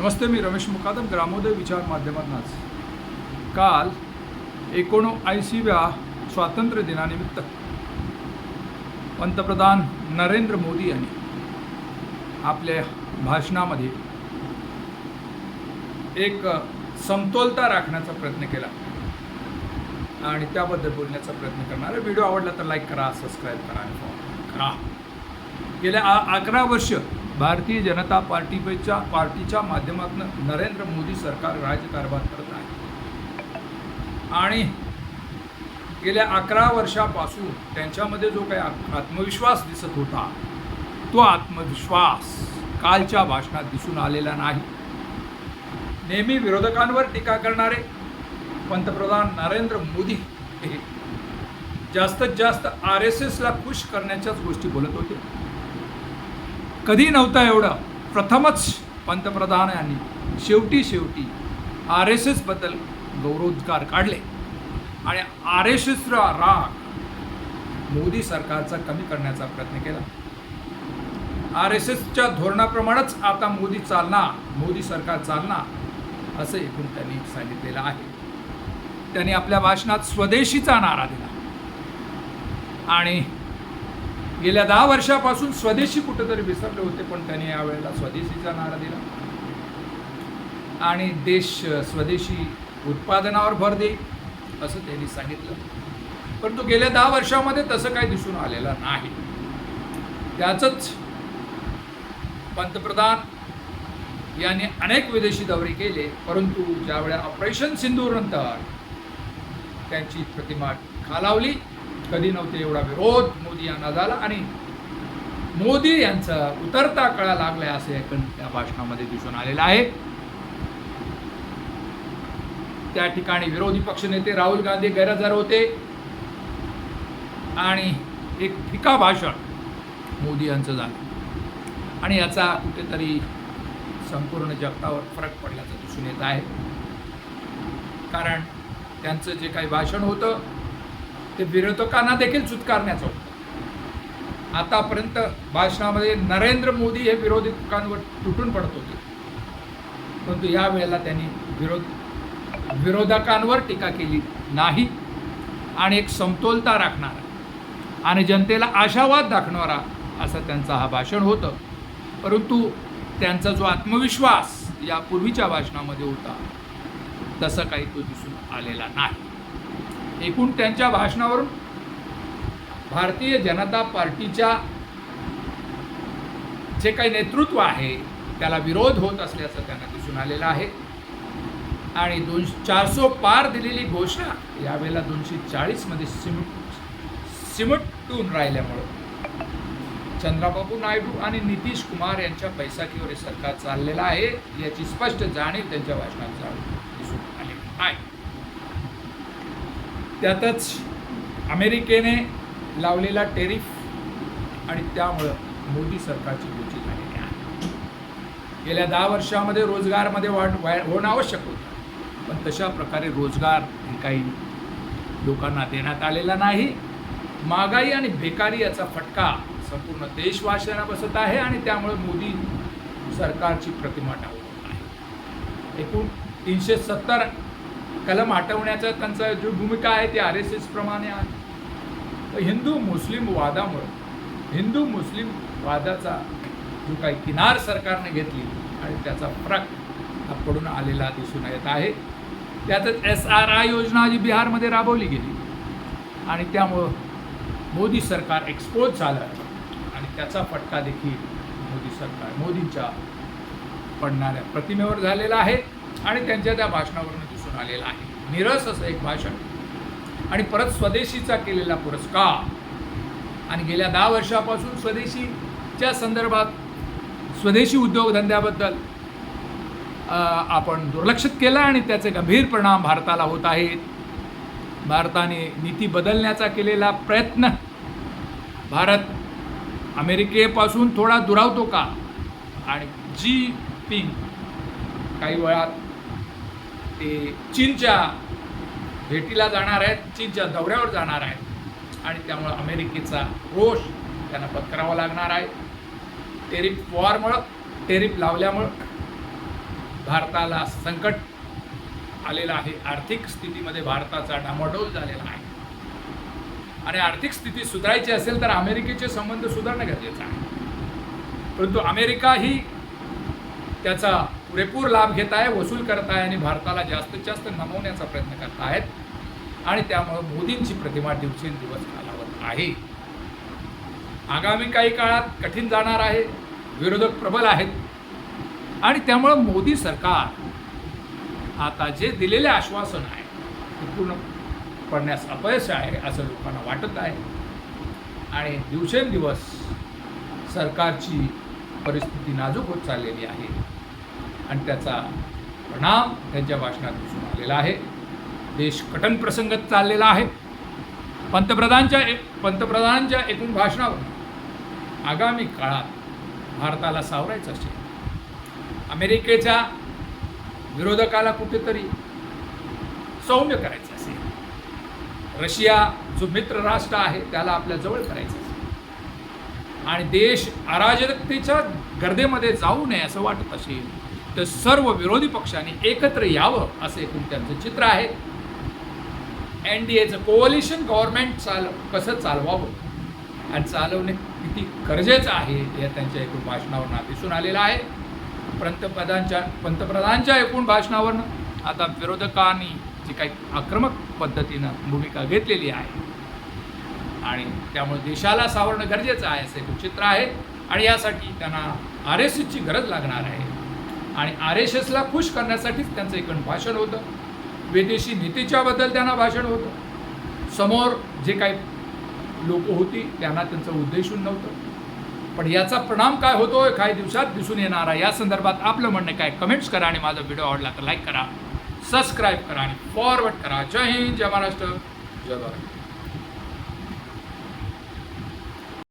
नमस्ते मी रमेश मुकादम ग्रामोदय विचार माध्यमातूनच. काल एकोणऐंशीव्या स्वातंत्र्य दिनानिमित्त पंतप्रधान नरेंद्र मोदी यांनी आपल्या भाषणामध्ये एक समतोलता राखण्याचा प्रयत्न केला आणि त्याबद्दल बोलण्याचा प्रयत्न करणार आहे व्हिडिओ आवडला तर लाईक करा सबस्क्राईब करा करा. गेल्या आ अकरा वर्ष भारतीय जनता पार्टीच्या पार्टीच्या माध्यमातून नरेंद्र मोदी सरकार राज्यकारभार करत आहे. आणि गेल्या अकरा वर्षापासून त्यांच्यामध्ये जो काही आत्मविश्वास दिसत होता तो आत्मविश्वास कालच्या भाषणात दिसून आलेला नाही. नेहमी विरोधकांवर टीका करणारे पंतप्रधान नरेंद्र मोदी हे जास्तीत जास्त आर एस एसला खुश करण्याच्याच गोष्टी बोलत होते. कधी नव्हतं एवढं. प्रथमच पंतप्रधानांनी शेवटी शेवटी आर एस एसबद्दल गौरवोद्गार काढले. आणि आर एस एसचा राग मोदी सरकारचा कमी करण्याचा प्रयत्न केला. आर एस एसच्या धोरणाप्रमाणेच आता मोदी चालणार मोदी सरकार चालणार असं एकूण त्यांनी सांगितलेलं आहे. त्यांनी आपल्या भाषणात स्वदेशीचा नारा दिला. आणि गेल्या दहा वर्षापासून स्वदेशी कुठेतरी विसरले होते पण त्यांनी यावेळेला स्वदेशीचा नारा दिला. आणि देश स्वदेशी उत्पादनावर भर देईल असं त्यांनी सांगितलं. परंतु गेल्या दहा वर्षामध्ये तसं काही दिसून आलेलं नाही. त्याचंच पंतप्रधान यांनी अनेक विदेशी दौरे केले परंतु ज्यावेळेला ऑपरेशन सिंधूरनंतर त्यांची प्रतिमा खालावली कधी नव्हते एवढा विरोध मोदी यांना झाला. आणि मोदी यांचा उतरता कळा लागलाय असे एकूण त्या भाषणामध्ये दिसून आलेलं आहे. त्या ठिकाणी विरोधी पक्षनेते राहुल गांधी गैरहजर होते. आणि एक फिका भाषण मोदी यांचं झालं. आणि याचा कुठेतरी संपूर्ण जगतावर फरक पडल्याचं दिसून येत आहे. कारण त्यांचं जे काही भाषण होतं ते विरोधकांना देखील चुतकारण्याचं होतं. आतापर्यंत भाषणामध्ये नरेंद्र मोदी हे विरोधकांवर तुटून पडत होते. परंतु या वेळेला त्यांनी विरोध विरोधकांवर टीका केली नाही आणि एक समतोलता राखणारा आणि जनतेला आशावाद दाखवणारा असं त्यांचा हा भाषण होतं. परंतु त्यांचा जो आत्मविश्वास या पूर्वीच्या भाषणामध्ये होता तसं काही तो दिसून आलेला नाही. एकूण त्यांच्या भाषणावरून भारतीय जनता पार्टीच्या जे काही नेतृत्व आहे त्याला विरोध होत असल्याचं त्यांना दिसून आलेलं आहे. आणि दोन चारसो पार दिलेली घोषणा यावेळेला दोनशे चाळीसमध्ये सिमट सिमटून राहिल्यामुळं चंद्राबाबू नायडू आणि नितीश कुमार यांच्या बैसाखीवर हे सरकार चाललेलं आहे याची स्पष्ट जाणीव त्यांच्या भाषणात दिसून आलेली आहे. त्यातच अमेरिकेने लावलेला टेरिफ आणि त्यामुळं मोदी सरकारची गोष्टी झालेली आहे. गेल्या दहा वर्षामध्ये रोजगारमध्ये वाढ वाढ होणं आवश्यक होतं. पण तशा प्रकारे रोजगार हे काही लोकांना देण्यात आलेला नाही. महागाई आणि बेकारी याचा फटका संपूर्ण देशवासियांना बसत आहे आणि त्यामुळे मोदी सरकारची प्रतिमा डावत आहे. एकूण तीनशे सत्तर कलम हटवण्याचा त्यांचा जो भूमिका आहे ती आर एस एस प्रमाणे आहे. तर हिंदू मुस्लिम वादामुळं हिंदू मुस्लिम वादाचा जो काही किनार सरकारने घेतली आणि त्याचा फरक हा पडून आलेला दिसून येत आहे. त्यातच एस आर आय योजना जी बिहारमध्ये राबवली गेली आणि त्यामुळं मोदी सरकार एक्सपोज झालं आणि त्याचा फटका देखील मोदी सरकार मोदींच्या पडणाऱ्या प्रतिमेवर झालेला आहे आणि त्यांच्या त्या भाषणावरून दिसून आलेला आहे. निरस असं एक भाषण. आणि परत स्वदेशीचा केलेला पुरस्कार. आणि गेल्या दहा वर्षापासून स्वदेशीच्या संदर्भात स्वदेशी उद्योगधंद्याबद्दल आपण दुर्लक्षित केलं आणि त्याचे गंभीर परिणाम भारताला होत आहेत. भारताने नीती बदलण्याचा केलेला प्रयत्न. भारत अमेरिकेपासून थोडा दुरावतो का? आणि जी पिंग काही वेळात ते चीनच्या भेटीला जाणार आहेत चीनच्या दौऱ्यावर जाणार आहेत. आणि त्यामुळं अमेरिकेचा रोष त्यांना पत्करावा लागणार आहे. टेरिफ वॉरमुळं टेरिफ लावल्यामुळं भारताला संकट आलेलं आहे. आर्थिक स्थितीमध्ये भारताचा डामाडोल झालेला आहे. आणि आर्थिक स्थिती सुधारायची असेल तर अमेरिकेचे संबंध सुधारणं गरजेचं आहे. परंतु अमेरिका ही त्याचा पुरेपूर लाभ घेत आहे वसूल करत आहे आणि भारताला जास्तीत जास्त नमवण्याचा प्रयत्न करत आहेत. आणि त्यामुळं मोदींची प्रतिमा दिवसेंदिवस खालावत आहे. आगामी काही काळात कठीण जाणार आहे विरोधक प्रबल आहेत. आणि त्यामुळं मोदी सरकार आता जे दिलेले आश्वासन आहे ते पूर्ण पडण्यास अपयश आहे असं लोकांना वाटत आहे. आणि दिवसेंदिवस सरकारची परिस्थिती नाजूक होत चाललेली आहे. आणि त्याचा परिणाम त्यांच्या भाषणात दिसून आलेला आहे. देश कटन प्रसंगत चाललेला आहे. पंतप्रधानच्या पंतप्रधानांच्या एकूण भाषणावर आगामी काळात भारताला सावरायचं असेल. अमेरिकेच्या विरोधकाला कुठेतरी सौम्य करायचं असेल. रशिया जो मित्र राष्ट्र आहे त्याला आपल्या जवळ करायचं असेल. आणि देश अराजकतेच्या गर्देमध्ये जाऊ नये असं वाटत असेल तर सर्व विरोधी पक्षांनी एकत्र यावं असं एकूण त्यांचं चित्र आहे. एन डी एचं कोअलिशन गव्हर्नमेंट चाल कसं चालवावं? आणि चालवणे किती गरजेचं आहे हे त्यांच्या एकूण भाषणावरनं दिसून आलेलं आहे. पंतप्रधानच्या पंतप्रधानच्या एकूण भाषणावरनं आता विरोधकांनी जी काही आक्रमक पद्धतीनं भूमिका घेतलेली आहे आणि त्यामुळे देशाला सावरणं गरजेचं आहे असं एकूण चित्र आहे. आणि यासाठी त्यांना आर एस एसची गरज लागणार आहे. आणि आर एस एसला खुश करण्यासाठीच त्यांचं एकूण भाषण होतं. विदेशी नीतीच्याबद्दल त्यांना भाषण होतं. समोर जे काही लोक होती त्यांना त्यांचं उद्देशून नव्हतं. पण याचा परिणाम काय होतो काही दिवसात दिसून येणार आहे. या संदर्भात आपलं म्हणणं काय? कमेंट्स करा आणि माझा व्हिडिओ आवडला तर लाईक करा सबस्क्राईब करा आणि फॉरवर्ड करा. जय हिंद जय महाराष्ट्र. जय भारत.